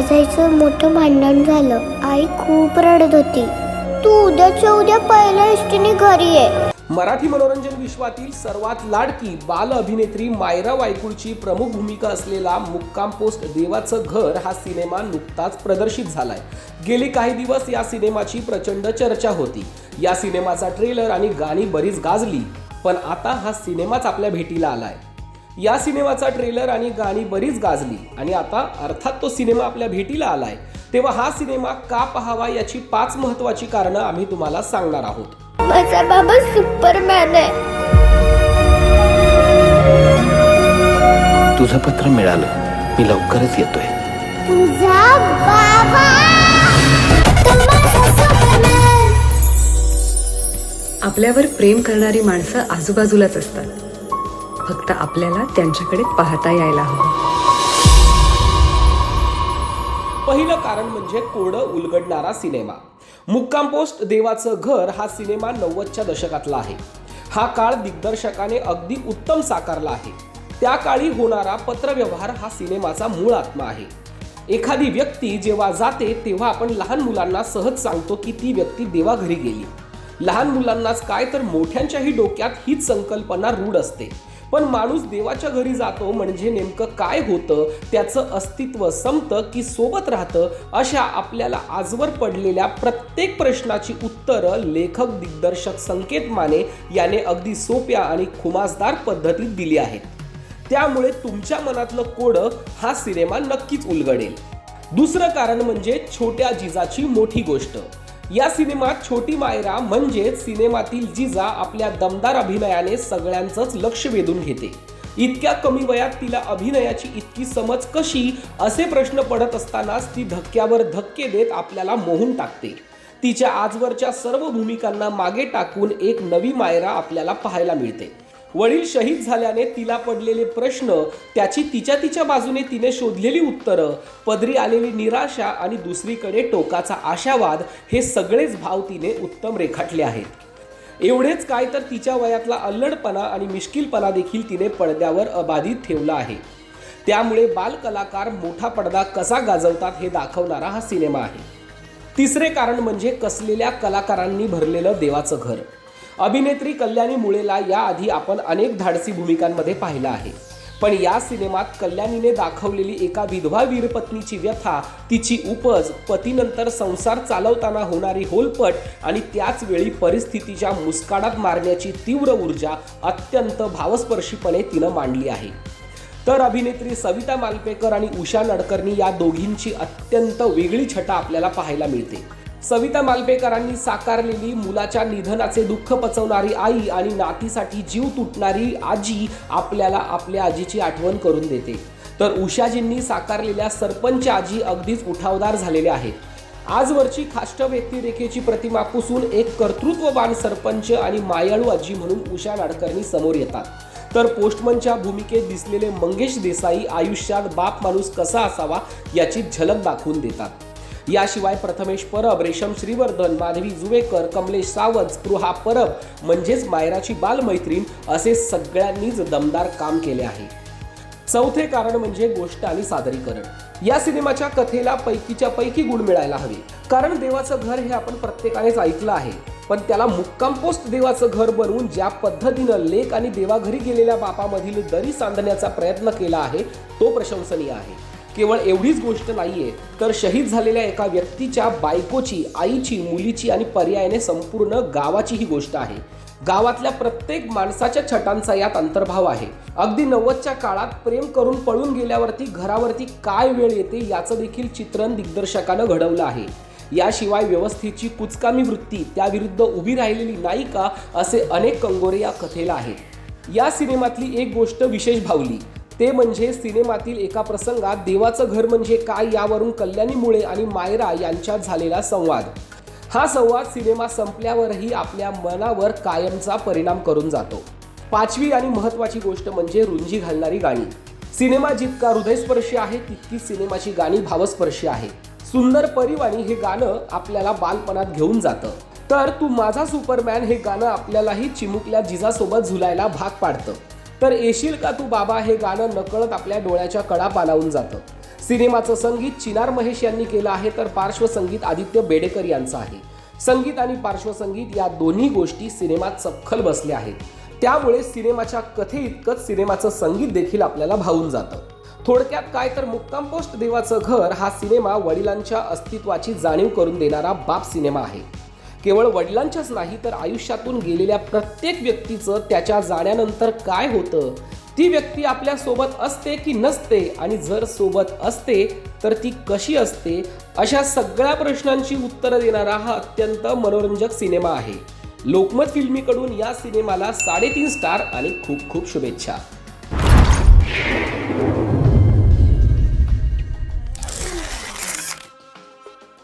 आज मोठं भांडण झालं. आई खूप रडत होती. तू उद्याच्या उद्या पहिल्या एसटीने घरी ये. मराठी मनोरंजन विश्वातील सर्वात लाडकी बाल अभिनेत्री मायरा वायकुळची प्रमुख भूमिका असलेला मुक्काम पोस्ट देवाचं घर हा सिनेमा नुकताच प्रदर्शित झालाय. गेली काही दिवस या सिनेमाची प्रचंड चर्चा होती. या सिनेमाचा ट्रेलर आणि गाणी बरीच गाजली. पण आता हा सिनेमाच आपल्या भेटीला आलाय. या सिनेमाचा ट्रेलर आणि गाणी बरीच गाजली. आणि आता अर्थात तो सिनेमा आपल्या भेटीला आलाय. तेव्हा हा सिनेमा का पाहावा याची पाच महत्वाची कारणं आम्ही तुम्हाला सांगणार आहोत. माझा बाबा सुपरमॅन आहे. तुझं पत्र मिळालं. मी लवकरच येतोय. तुझा बाबा. तू माझा सुपरमॅन. आपल्यावर प्रेम करणारी माणसं आजूबाजूलाच असतात. फक्त आपल्याला त्यांच्याकडे पाहता यायला हवं. पहिलं कारण म्हणजे कोडं उलगडणारा सिनेमा. मुक्काम पोस्ट देवाचं घर हा सिनेमा नव्वदच्या दशकातला आहे. हा काळ दिग्दर्शकाने अगदी उत्तम साकारला आहे. त्या काळी होणारा पत्रव्यवहार हा सिनेमाचा मूळ आत्मा आहे. एखादी व्यक्ती जेव्हा जाते तेव्हा आपण लहान मुलांना सहज सांगतो की ती व्यक्ती देवाघरी गेली. लहान मुलांनाच काय तर मोठ्यांच्याही डोक्यात हीच संकल्पना रूढ असते. पण माणूस देवाच्या घरी जातो म्हणजे नेमकं काय होतं त्याचं अस्तित्व संपतं की सोबत राहतं अशा आपल्याला आजवर पडलेल्या प्रत्येक प्रश्नाची उत्तरं लेखक दिग्दर्शक संकेत माने याने अगदी सोप्या आणि खुमासदार पद्धतीत दिली आहेत. त्यामुळे तुमच्या मनातलं कोडं हा सिनेमा नक्कीच उलगडेल. दुसरं कारण म्हणजे छोट्या जिजाची मोठी गोष्ट. या सिनेमात छोटी मायरा म्हणजेच सिनेमातील जिजा आपल्या दमदार अभिनयाने सगळ्यांचंच लक्ष वेधून घेते. इतक्या कमी वयात तिला अभिनयाची इतकी समज कशी? असे प्रश्न पडत असतानाच ती धक्क्यावर धक्के देत आपल्याला मोहून टाकते. तिच्या आजवरच्या सर्व भूमिकांना मागे टाकून एक नवी मायरा आपल्याला पाहायला मिळते. वडील शहीद झाल्याने तिला पडलेले प्रश्न त्याची तिच्या तिच्या बाजूने तिने शोधलेली उत्तरं पदरी आलेली निराशा आणि दुसरीकडे टोकाचा आशावाद हे सगळेच भाव तिने उत्तम रेखाटले आहेत. एवढेच काय तर तिच्या वयातला अल्लडपणा आणि मिश्किलपणा देखील तिने पडद्यावर अबाधित ठेवला आहे. त्यामुळे बालकलाकार मोठा पडदा कसा गाजवतात हे दाखवणारा हा सिनेमा आहे. तिसरे कारण म्हणजे कसलेल्या कलाकारांनी भरलेलं देवाचं घर. अभिनेत्री कल्याणी मुळेला याआधी आपण अनेक धाडसी भूमिकांमध्ये पाहिलं आहे. पण या सिनेमात कल्याणीने दाखवलेली एका विधवा वीरपत्नीची व्यथा तिची उपज पतीनंतर संसार चालवताना होणारी होलपट आणि त्याच वेळी परिस्थितीच्या मुस्काडात मारण्याची तीव्र ऊर्जा अत्यंत भावस्पर्शीपणे तिनं मांडली आहे. तर अभिनेत्री सविता मालपेकर आणि उषा नडकर्णी या दोघींची अत्यंत वेगळी छटा आपल्याला पाहायला मिळते. सविता मालपेकरांनी साकारलेली मुलाच्या निधनाचे दुःख पचवणारी आई आणि नातीसाठी जीव तुटणारी आजी आपल्याला आपल्या आजीची आठवण करून देते. तर उषाजींनी साकारलेल्या सरपंच आजी अगदीच उठावदार झालेल्या आहेत. आजवरची खाष्ट व्यक्तिरेखेची प्रतिमा पुसून एक कर्तृत्ववान सरपंच आणि मायाळू आजी म्हणून उषा नाडकर्णी समोर येतात. तर पोस्टमनच्या भूमिकेत दिसलेले मंगेश देसाई आयुष्यात बाप माणूस कसा असावा याची झलक दाखवून देतात. याशिवाय प्रथमेश परब रेशम श्रीवर्धन माधवी जुवेकर कमलेश सावंत स्पृहा परब म्हणजेच मायराची बालमैत्रीण असे सगळ्यांनीच दमदार काम केले आहे. चौथे कारण म्हणजे गोष्ट आणि सादरीकरण. या सिनेमाच्या कथेला पैकीच्या पैकी गुण मिळायला हवे. कारण देवाचं घर हे आपण प्रत्येकानेच ऐकलं आहे. पण त्याला मुक्काम पोस्ट देवाचं घर बनवून ज्या पद्धतीनं लेक आणि देवाघरी गेलेल्या बापामधील दरी सांधण्याचा प्रयत्न केला आहे तो प्रशंसनीय आहे. केवळ एवढीच गोष्ट नाहीये तर शहीद झालेल्या एका व्यक्तीच्या बायकोची आईची मुलीची आणि पर्यायाने संपूर्ण गावाची ही गोष्ट आहे. गावातल्या प्रत्येक माणसाच्या छटांचा यात अंतर्भाव आहे. अगदी नव्वदच्या काळात प्रेम करून पळून गेल्यावरती घरावरती काय वेळ येते याचं देखील चित्रण दिग्दर्शकानं घडवलं आहे. याशिवाय व्यवस्थेची कुचकामी वृत्ती त्याविरुद्ध उभी राहिलेली नायिका असे अनेक कंगोरे या कथेला आहेत. या सिनेमातली एक गोष्ट विशेष भावली ते म्हणजे सिनेमातील एका प्रसंगात देवाचं घर म्हणजे काय यावरून कल्याणी मुळे आणि मायरा यांच्यात झालेला संवाद. हा संवाद सिनेमा संपल्यावरही आपल्या मनावर कायमचा परिणाम करून जातो. पाचवी आणि महत्वाची गोष्ट म्हणजे रुंजी घालणारी गाणी. सिनेमा जितका हृदयस्पर्शी आहे तितकी सिनेमाची गाणी भावस्पर्शी आहे. सुंदर परिवाणी हे गाणं आपल्याला बालपणात घेऊन जातं. तर तू माझा सुपरमॅन हे गाणं आपल्यालाही चिमुकल्या जिजासोबत झुलायला भाग पाडतं. तर येशील का तू बाबा हे गाणं नकळत आपल्या डोळ्याच्या कडा पालावून जातं? सिनेमाचं संगीत चिनार महेश यांनी केलं आहे तर पार्श्वसंगीत आदित्य बेडेकर यांचं आहे. संगीत आणि पार्श्वसंगीत या दोन्ही गोष्टी सिनेमात चपखल बसल्या आहेत. त्यामुळे सिनेमाच्या कथेइतकंच सिनेमाचं संगीत देखील आपल्याला भावून जातं. थोडक्यात काय तर मुक्काम पोस्ट देवाचं घर हा सिनेमा वडिलांच्या अस्तित्वाची जाणीव करून देणारा बाप सिनेमा आहे. केवळ वडिलांच्याच नाही तर आयुष्यातून गेलेल्या प्रत्येक व्यक्तीचं त्याच्या जाण्यानंतर काय होतं? ती व्यक्ती आपल्यासोबत असते की नसते? आणि जर सोबत असते तर ती कशी असते? अशा सगळ्या प्रश्नांची उत्तरं देणारा हा अत्यंत मनोरंजक सिनेमा आहे. लोकमत फिल्मीकडून या सिनेमाला साडेतीन स्टार आणि खूप खूप शुभेच्छा.